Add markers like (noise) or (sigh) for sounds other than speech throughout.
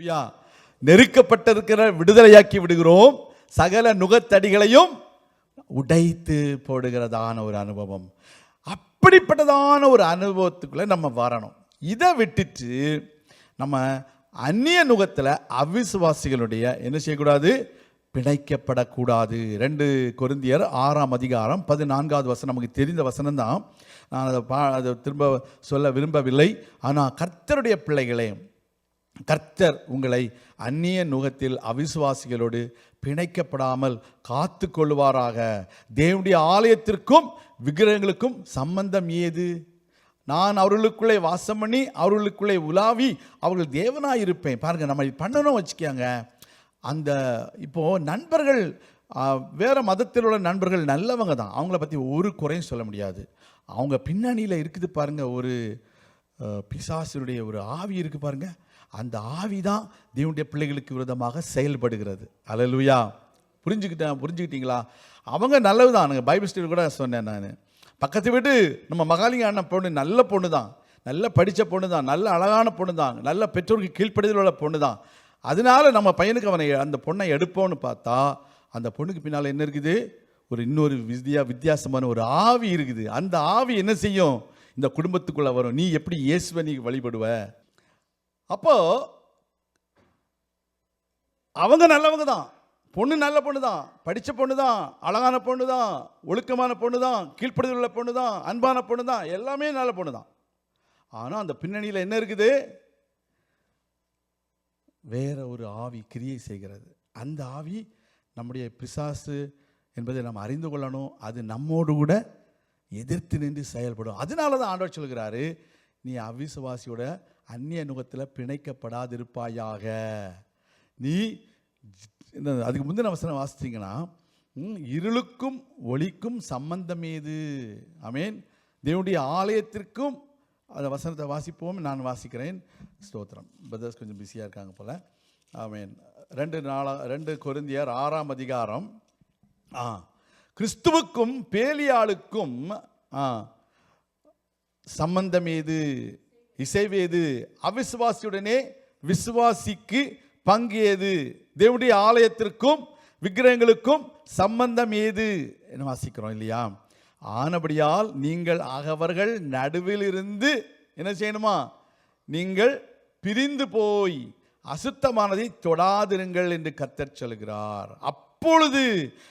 அல்லேலூயா நெருக்கப்பட்டிருக்கிற விடுதலையாக்கி விடுகிறோம். சகல நுகத்தடிகளையும் உடைத்து போடுகிறதான ஒரு அனுபவம். அப்படிப்பட்டதான ஒரு அனுபவத்துக்குள்ளே நம்ம வரணும். இதை விட்டுட்டு நம்ம அந்நிய நுகத்தில் அவிசுவாசிகளுடைய என்ன செய்யக்கூடாது? பிணைக்கப்படக்கூடாது. ரெண்டு கொருந்தியர் ஆறாம் அதிகாரம் பதினான்காவது வசனம் நமக்கு தெரிந்த வசனம் தான் நான் அதை பா அதை திரும்ப சொல்ல விரும்பவில்லை. ஆனால் கர்த்தருடைய பிள்ளைகளையும் கர்த்தர் உங்களை அந்நிய நுகத்தில் அவிசுவாசிகளோடு பிணைக்கப்படாமல் காத்து கொள்வாராக தேவனுடைய ஆலயத்திற்கும் விக்கிரகங்களுக்கும் சம்பந்தம் ஏது? நான் அவர்களுக்குள்ளே வாசம் பண்ணி அவர்களுக்குள்ளே உலாவி அவர்கள் தேவனாக இருப்பேன் பாருங்க நம்ம பண்ணணும் வச்சுக்கோங்க. அந்த இப்போ நண்பர்கள் வேறு வேற மதத்தில் உள்ள நண்பர்கள் நல்லவங்க தான். அவங்கள பற்றி ஒரு குறையும் சொல்ல முடியாது. அவங்க பின்னணியில் இருக்குது பாருங்க ஒரு பிசாசனுடைய ஒரு ஆவி இருக்குது பாருங்கள் அந்த ஆவி தான் தேவனுடைய பிள்ளைகளுக்கு விரோதமாக செயல்படுகிறது. அலலுயா புரிஞ்சுக்கிட்டேன் புரிஞ்சுக்கிட்டீங்களா? அவங்க நல்லதுதான். பைபிள் ஸ்டடி கூட சொன்னேன் நான். பக்கத்து வீட்டு நம்ம மகாலிங்க அண்ணன் பொண்ணு நல்ல பொண்ணு தான் நல்ல படித்த பொண்ணு தான் நல்ல அழகான பொண்ணு தான் நல்ல பெற்றோருக்கு கீழ்ப்படுதல் உள்ள பொண்ணு தான் அதனால நம்ம பையனுக்கு அவனை அந்த பொண்ணை எடுப்போம்னு பார்த்தா அந்த பொண்ணுக்கு பின்னால் என்ன இருக்குது? ஒரு இன்னொரு வித்தியா வித்தியாசமான ஒரு ஆவி இருக்குது. அந்த ஆவி என்ன செய்யும்? இந்த குடும்பத்துக்குள்ளே வரும். நீ எப்படி இயேசுவை நீ வழிபடுவ? அப்போ அவங்க நல்லவங்க தான். பொண்ணு நல்ல பொண்ணு தான். படித்த பொண்ணு தான். அழகான பொண்ணு தான். ஒழுக்கமான பொண்ணு தான். கீழ்ப்படுதல் உள்ள பொண்ணு தான். அன்பான பொண்ணு தான். எல்லாமே நல்ல பொண்ணு தான். ஆனால் அந்த பின்னணியில் என்ன இருக்குது? வேற ஒரு ஆவி கிரியை செய்கிறது. அந்த ஆவி நம்முடைய பிசாசு என்பதை நாம் அறிந்து கொள்ளணும். அது நம்மோடு கூட எதிர்த்து நின்று செயல்படும். அதனால தான் ஆண்டவர் சொல்கிறாரு நீ அவிசுவாசியோட அந்நிய நுகத்தில் பிணைக்கப்படாதிருப்பாயாக. நீ இந்த அதுக்கு முந்தின வசனம் வாசித்தீங்கன்னா இருளுக்கும் ஒளிக்கும் சம்பந்தம் ஏது? ஆமென். தேவனுடைய ஆலயத்திற்கும் அந்த வசனத்தை வாசிப்போம் நான் வாசிக்கிறேன். ஸ்தோத்திரம். பிரதர்ஸ் கொஞ்சம் பிஸியாக இருக்காங்க போல். ஆமீன். ரெண்டு நாளா ரெண்டு கொரிந்தியர் ஆறாம் அதிகாரம். ஆ கிறிஸ்துவுக்கும் பேலியாளுக்கும் ஆ சம்பந்தம் ஏது? இசைவேது அவிசுவாசியுடனே விசுவாசிக்கு பங்கு ஏது தேவனுடைய ஆலயத்திற்கும் விக்கிரகங்களுக்கும் சம்பந்தம் ஏது என்ன வாசிக்கிறோம் இல்லையா? ஆனபடியால் நீங்கள் அகவர்கள் நடுவில் இருந்து என்ன செய்யணுமா? நீங்கள் பிரிந்து போய் அசுத்தமானதை தொடாதிருங்கள் என்று கத்தர் சொல்கிறார். அப்பொழுது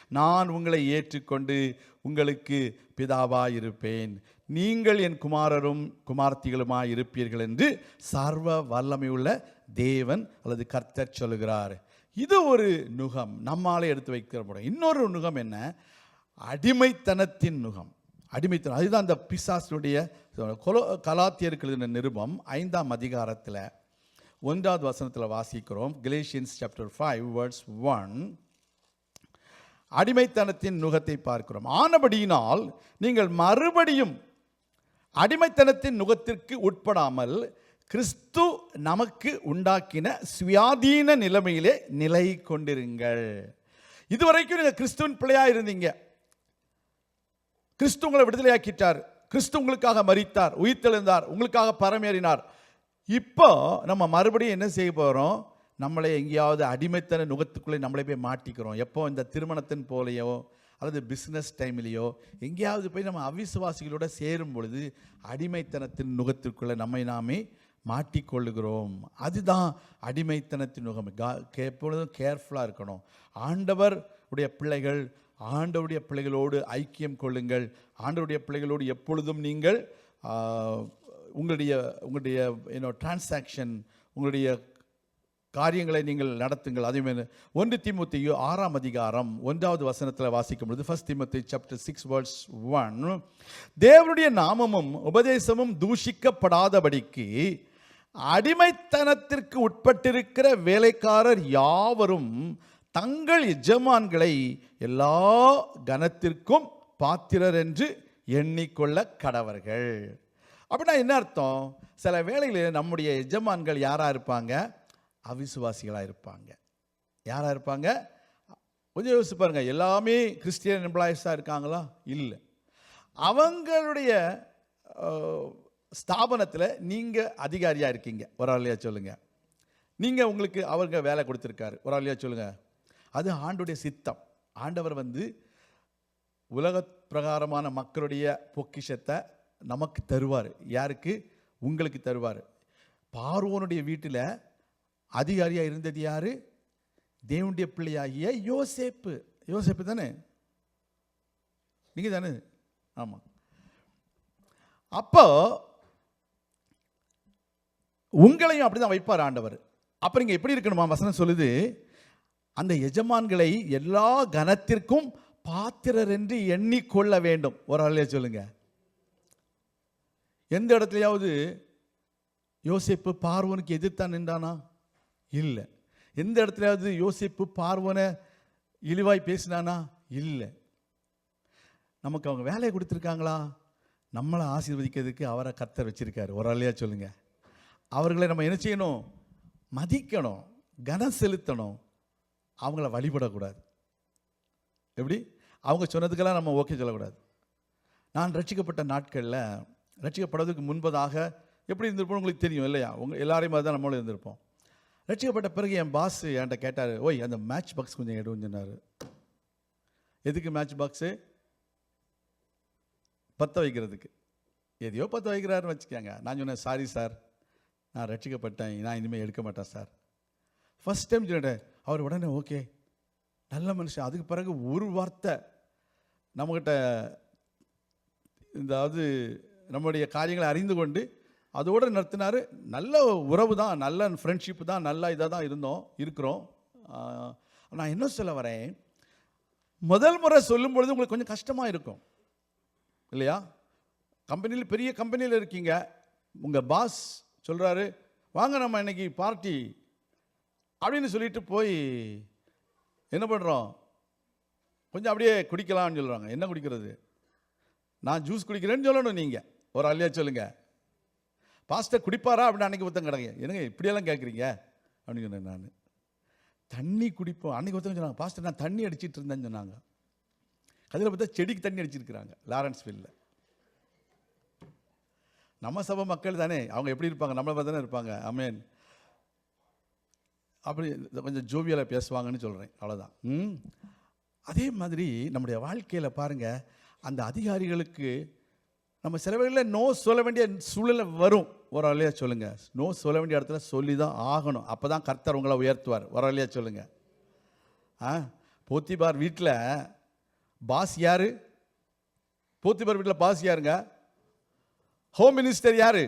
நான் உங்களை ஏற்றுக்கொண்டு உங்களுக்கு பிதாவாயிருப்பேன். நீங்கள் என் குமாரரும் குமார்த்திகளுமாய் இருப்பீர்கள் என்று சர்வ வல்லமையுள்ள தேவன் அல்லது கர்த்தர் சொல்கிறார் இது ஒரு நுகம். நம்மாலே எடுத்து வைக்கிற படம் இன்னொரு நுகம் என்ன? அடிமைத்தனத்தின் நுகம். அடிமைத்தனம். அதுதான் அந்த பிசாசினுடைய கொலோ கலாத்தியருக்கு நிருபம் ஐந்தாம் அதிகாரத்தில் ஒன்றாவது வசனத்தில் வாசிக்கிறோம். Galatians chapter five words one அடிமைத்தனத்தின் நுகத்தை பார்க்கிறோம். ஆனபடியினால் நீங்கள் மறுபடியும் அடிமைத்தனத்தின் நுகத்திற்கு உட்படாமல் கிறிஸ்து நமக்கு உண்டாக்கின சுயாதீன நிலைமையிலே நிலை கொண்டிருங்கள். இதுவரைக்கும் நீங்கள் கிறிஸ்துவின் பிள்ளையாக இருந்தீங்க. கிறிஸ்து உங்களை விடுதலையாக்கிட்டார். கிறிஸ்து உங்களுக்காக மறித்தார் உயிர்த்தெழுந்தார் உங்களுக்காக பரமேறினார். இப்போ நம்ம மறுபடியும் என்ன செய்ய போகிறோம் நம்மளை எங்கேயாவது அடிமைத்தன நுகத்துக்குள்ளே நம்மளே போய் மாட்டிக்கிறோம். எப்போ இந்த திருமணத்தின் போலையோ அல்லது பிஸ்னஸ் டைம்லேயோ எங்கேயாவது போய் நம்ம அவிசுவாசிகளோட சேரும் பொழுது அடிமைத்தனத்தின் நுகத்திற்குள்ளே நம்மை நாமே மாட்டிக்கொள்ளுகிறோம். அதுதான் அடிமைத்தனத்தின் நுகம். கா- எப்பொழுதும் கேர்ஃபுல்லாக இருக்கணும். ஆண்டவர் உடைய பிள்ளைகள் ஆண்டவருடைய பிள்ளைகளோடு ஐக்கியம் கொள்ளுங்கள். ஆண்டவருடைய பிள்ளைகளோடு எப்பொழுதும் நீங்கள் உங்களுடைய உங்களுடைய ஏன்னோ டிரான்சாக்ஷன் உங்களுடைய காரியங்களை நீங்கள் நடத்துங்கள். அதே ஒன்று திமுத்தையோ ஆறாம் அதிகாரம் ஒன்றாவது வசனத்தில் வாசிக்கும் பொழுது first Timothy chapter six words one தேவனுடைய நாமமும் உபதேசமும் தூஷிக்கப்படாதபடிக்கு அடிமைத்தனத்திற்கு உட்பட்டிருக்கிற வேலைக்காரர் யாவரும் தங்கள் எஜமான்களை எல்லா கனத்திற்கும் பாத்திரர் என்று எண்ணிக்கொள்ள கடவர்கள். அப்படின்னா என்ன அர்த்தம்? சில வேளைகளில் நம்முடைய எஜமான்கள் யாராக இருப்பாங்க? அவிசுவாசிகளாக இருப்பாங்க. யாராக இருப்பாங்க? கொஞ்சம் யோசிச்சு பாருங்கள் எல்லாமே கிறிஸ்டியன் எம்ப்ளாயிஸாக இருக்காங்களா? இல்லை. அவங்களுடைய ஸ்தாபனத்தில் நீங்கள் அதிகாரியாக இருக்கீங்க. ஒரு ஆளையா சொல்லுங்கள் நீங்கள் உங்களுக்கு அவருங்க வேலை கொடுத்துருக்காரு. ஒரு ஆளியா சொல்லுங்கள் அது ஆண்டுடைய சித்தம். ஆண்டவர் வந்து உலக பிரகாரமான மக்களுடைய பொக்கிஷத்தை நமக்கு தருவார். யாருக்கு? உங்களுக்கு தருவார். பார்வோனுடைய வீட்டில் அதிகாரியாக இருந்தது யாரு? தேவனுடைய பிள்ளையாகிய யோசேப்பு. யோசேப்பு தானே? நீங்கள் தானே? ஆமாம் அப்போ உங்களையும் அப்படிதான் வைப்பார் ஆண்டவர். அப்போ நீங்கள் எப்படி இருக்கணுமா? வசனம் சொல்லுது அந்த எஜமான்களை எல்லா கனத்திற்கும் பாத்திரர் என்று எண்ணிக்கொள்ள வேண்டும். ஒரு ஆளைய சொல்லுங்க. எந்த இடத்துலையாவது யோசிப்பு பார்வனுக்கு எதிர்த்தான் நின்றானா? இல்லை. எந்த இடத்துலயாவது யோசிப்பு பார்வனை இழிவாய் பேசினானா? இல்லை. நமக்கு அவங்க வேலையை கொடுத்துருக்காங்களா? நம்மளை ஆசீர்வதிக்கிறதுக்கு அவரை கத்தர் வச்சிருக்காரு. ஒரு ஆளையா சொல்லுங்க. அவர்களை நம்ம என்ன செய்யணும்? மதிக்கணும். கனம் செலுத்தணும். அவங்கள வழிபடக்கூடாது. எப்படி? அவங்க சொன்னதுக்கெல்லாம் நம்ம ஓகே சொல்லக்கூடாது. நான் ரட்சிக்கப்பட்ட நாட்களில் ரட்சிக்கப்படுறதுக்கு முன்பதாக எப்படி இருந்திருப்போம் உங்களுக்கு தெரியும் இல்லையா? உங்கள் எல்லாரையும் மாதிரி தான் நம்மளும் இருந்திருப்போம். ரட்சிக்கப்பட்ட பிறகு என் பாஸ் என்கிட்ட கேட்டார் ஓய் அந்த மேட்ச் பாக்ஸ் கொஞ்சம் எடுன்னு சொன்னார். எதுக்கு மேட்ச் பாக்ஸு பற்ற வைக்கிறதுக்கு. எதையோ பற்ற வைக்கிறாருன்னு வச்சுக்கோங்க. நான் சொன்னேன் சாரி சார் நான் ரட்சிக்கப்பட்டேன். நான் இனிமேல் எடுக்க மாட்டேன் சார் ஃபர்ஸ்ட் டைம் சொல்லிட்டேன். அவர் உடனே ஓகே நல்ல மனுஷன். அதுக்கு பிறகு ஒரு வார்த்தை நம்மக்கிட்ட அதாவது நம்முடைய காரியங்களை அறிந்து கொண்டு அதோடு நடத்தினார் நல்ல உறவு தான் நல்ல ஃப்ரெண்ட்ஷிப் தான் நல்ல இதாக தான் இருந்தோம் இருக்கிறோம். நான் என்ன சொல்ல வரேன்? முதல் முறை சொல்லும் பொழுது உங்களுக்கு கொஞ்சம் கஷ்டமாக இருக்கும். இல்லையா? கம்பெனியில் பெரிய கம்பெனியில் இருக்கீங்க. உங்கள் பாஸ் சொல்கிறாரு வாங்க நம்ம இன்னைக்கு பார்ட்டி அப்படின்னு சொல்லிட்டு போய் என்ன பண்ணுறோம் கொஞ்சம் அப்படியே குடிக்கலாம்னு சொல்கிறாங்க என்ன குடிக்கிறது? நான் ஜூஸ் குடிக்கிறேன்னு சொல்லணும் நீங்கள் ஒரு அள்ளியாக சொல்லுங்கள் பாஸ்டர் குடிப்பாரா? அப்படின்னு அன்னைக்கு ஒருத்தன் கிடங்க என்னங்க இப்படியெல்லாம் கேட்குறீங்க? அப்படின்னு சொன்னேன் நான். தண்ணி குடிப்போம். அன்னைக்கு ஒருத்தங்க சொன்னாங்க பாஸ்டர் நான் தண்ணி அடிச்சிட்டு இருந்தேன்னு சொன்னாங்க. கதில் பார்த்தா செடிக்கு தண்ணி அடிச்சிருக்கிறாங்க லாரன்ஸ்வில்ல. நம்ம சபை மக்கள் தானே அவங்க எப்படி இருப்பாங்க? நம்மளை பார்த்து தானே இருப்பாங்க. அமேன் அப்படி கொஞ்சம் ஜோவியலாக பேசுவாங்கன்னு சொல்கிறேன் அவ்வளோதான் ம். அதே மாதிரி நம்முடைய வாழ்க்கையில் பாருங்கள் அந்த அதிகாரிகளுக்கு நம்ம சில வேளையில் நோ சொல்ல வேண்டிய சூழ்நிலை வரும். ஒரு ஆளையா சொல்லுங்கள் நோ சொல்ல வேண்டிய இடத்துல சொல்லி தான் ஆகணும். அப்போ தான் கர்த்தர் உங்களை உயர்த்துவார். ஒரு ஆளையா சொல்லுங்கள் ஆ? போத்திபார் வீட்டில் பாஸ் யார்? போத்திபார் வீட்டில் பாஸ் யாருங்க? ஹோம் மினிஸ்டர் யார்?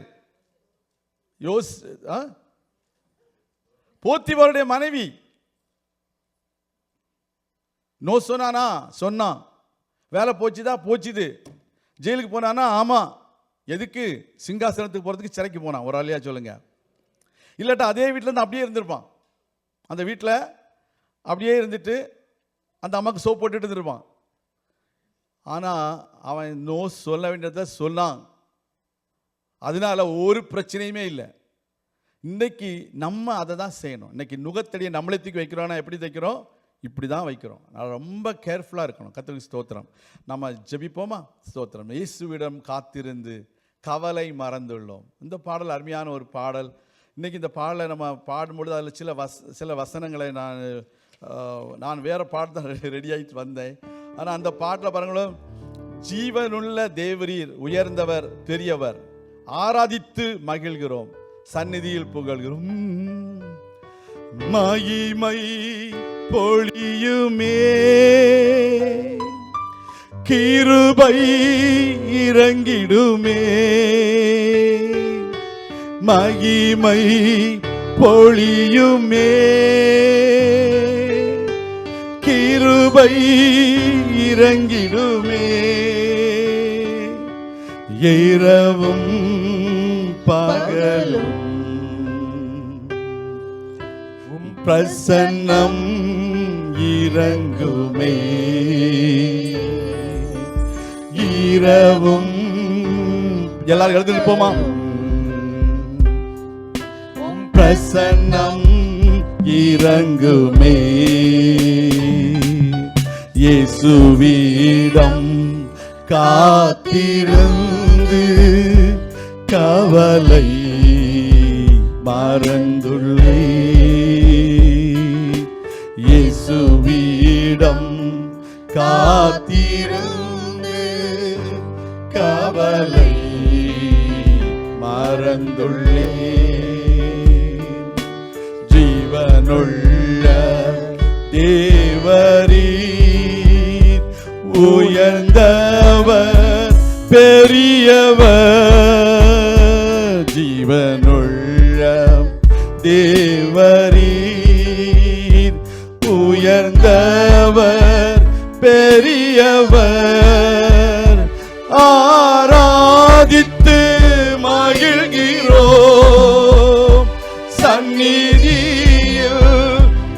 யோஸ் ஆ? போத்திபாருடைய மனைவி. நோ சொன்னானா? சொன்னான். வேலை போச்சுதா? போச்சுது. ஜெயிலுக்கு போனானா ஆமாம் எதுக்கு சிங்காசனத்துக்கு போகிறதுக்கு சிறைக்கு போனான். ஒரு ஆளியாக சொல்லுங்கள் இல்லாட்டா அதே வீட்டில் இருந்து அப்படியே இருந்திருப்பான். அந்த வீட்டில் அப்படியே இருந்துட்டு அந்த அம்மாவுக்கு சோப் போட்டுட்டு இருந்திருப்பான். ஆனால் அவன் நோ சொல்ல வேண்டியதை சொன்னான். அதனால ஒரு பிரச்சனையுமே இல்லை. இன்றைக்கி நம்ம அதை தான் செய்யணும். இன்றைக்கி நுகத்தடியை நம்மளே தூக்கி வைக்கிறோன்னா எப்படி தைக்கிறோம்? இப்படி தான் வைக்கிறோம். நான் ரொம்ப கேர்ஃபுல்லாக இருக்கணும். கத்திரிக்கு ஸ்தோத்திரம். நம்ம ஜெபிப்போமா? ஸ்தோத்திரம். இயேசுவிடம் காத்திருந்து கவலை மறந்துள்ளோம். இந்த பாடல் அருமையான ஒரு பாடல். இன்றைக்கி இந்த பாடலை நம்ம பாடும்பொழுது அதில் சில வஸ் சில வசனங்களை நான் நான் வேறு பாட்டு தான் ரெடி (laughs) ஆகிட்டு வந்தேன். ஆனால் அந்த பாட்டில் பாருங்களும் ஜீவனுள்ள தேவரீர் உயர்ந்தவர் பெரியவர். ஆராதித்து மகிழ்கிறோம். சந்நிதியில் புகழ்கிறோம். மகிமை பொழியுமே. கிருபை இறங்கிடுமே. மகிமை பொழியுமே. கிருபை இறங்கிடுமே. இரவும் பகலும் பிரசன்னம் இறங்குமே. இரவும் எல்லாரும் எழுந்து நிற்போமா? பிரசன்னம் இறங்குமே. இயேசுவிடம் காத்திருந்து கவலை மறந்துள்ளே காத்திருந்து கவலை மறந்துள்ளே ஜீவனுள்ள தேவரீர் உயர்ந்தவர் பெரியவர். ஜீவனுள்ள தேவ பெரியவர் ஆராதித்து மகிழ்கிறோம். சந்நிதியில்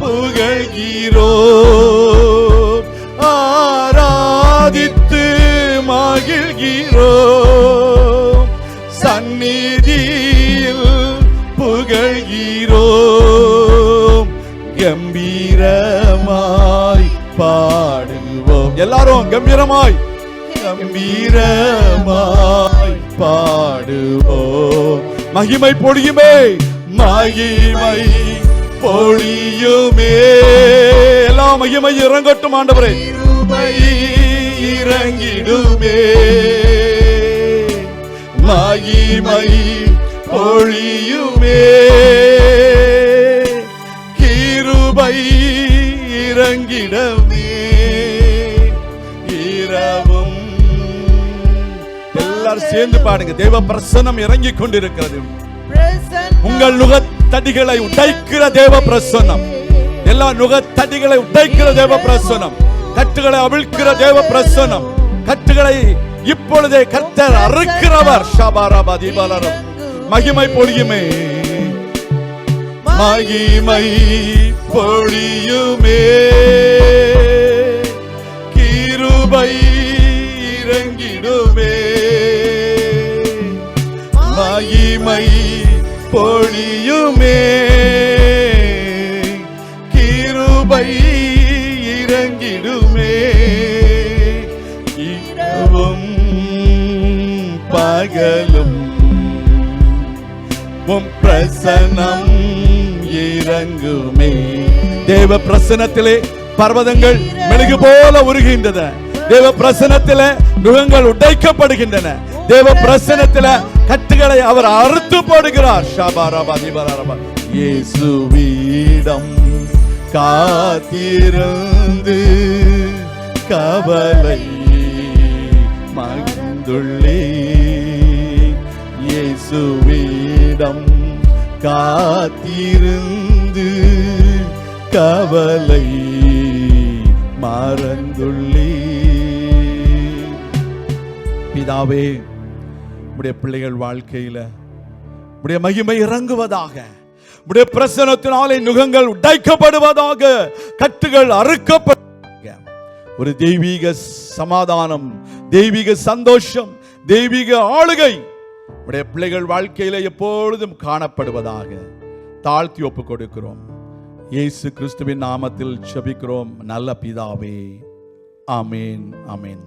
புகழ்கிறோம். ஆராதித்து மகிழ்கிறோம். சந்நிதியில் புகழ்கிறோம். கம்பீரமாய் பாடுவோம். எல்லாரும் கம்பீரமாய். கம்பீரமாய் பாடுவோம். மகிமை பொழியுமே மகிமை பொழியுமே. எல்லா மகிமை இறங்கட்டும் ஆண்டவரே. இறங்கிடுமே. மகிமை பொழியுமே. கிருபை இறங்கிடமே. எல்லாரும் சேர்ந்து பாடுங்க. தேவ பிரசனம் இறங்கிக் கொண்டிருக்கிறது. உங்கள் நுகத்தடிகளை உடைக்கிற தேவ பிரசனம் எல்லா நுகத்தடிகளை உடைக்கிற தேவ பிரசனம் கட்டுகளை அவிழ்க்கிற தேவ பிரசனம் கட்டுகளை இப்பொழுதே கர்த்தர் அறுக்கிறவர். ஷபாராபா தீபாலரம். மகிமை பொழியுமே. மகிமை பொழியுமே. பொழியுமே கிருபை இறங்கிடுமே. இரவும் பகலும் உம் பிரசனம் இறங்குமே. தேவ பிரசனத்திலே பர்வதங்கள் மெழுகு போல உருகின்றன. தேவ பிரசனத்திலே நுகங்கள் உடைக்கப்படுகின்றன. தேவ பிரசனத்தில கட்டுகளை அவர் அறுத்து போடுகிறார். ஷாபாராபா தீபாராபா இயேசுவிடம் காத்திருந்து கவலை மகிழ்ந்துள்ளே இயேசுவிடம் காத்திருந்து கவலை மறந்துள்ளே பிதாவே உடைய பிள்ளைகள் வாழ்க்கையில உடைய மகிமை இறங்குவதாக உடைய பிரசனத்தினாலே நுகங்கள் உடைக்கப்படுவதாக கட்டுகள் அறுக்கப்படுவதாக ஒரு தெய்வீக சமாதானம் தெய்வீக சந்தோஷம் தெய்வீக ஆளுகை உடைய பிள்ளைகள் வாழ்க்கையில எப்பொழுதும் காணப்படுவதாக தாழ்த்தி ஒப்பு கொடுக்கிறோம். இயேசு கிறிஸ்துவின் நாமத்தில் செபிக்கிறோம் நல்ல பிதாவே. ஆமேன் ஆமேன்.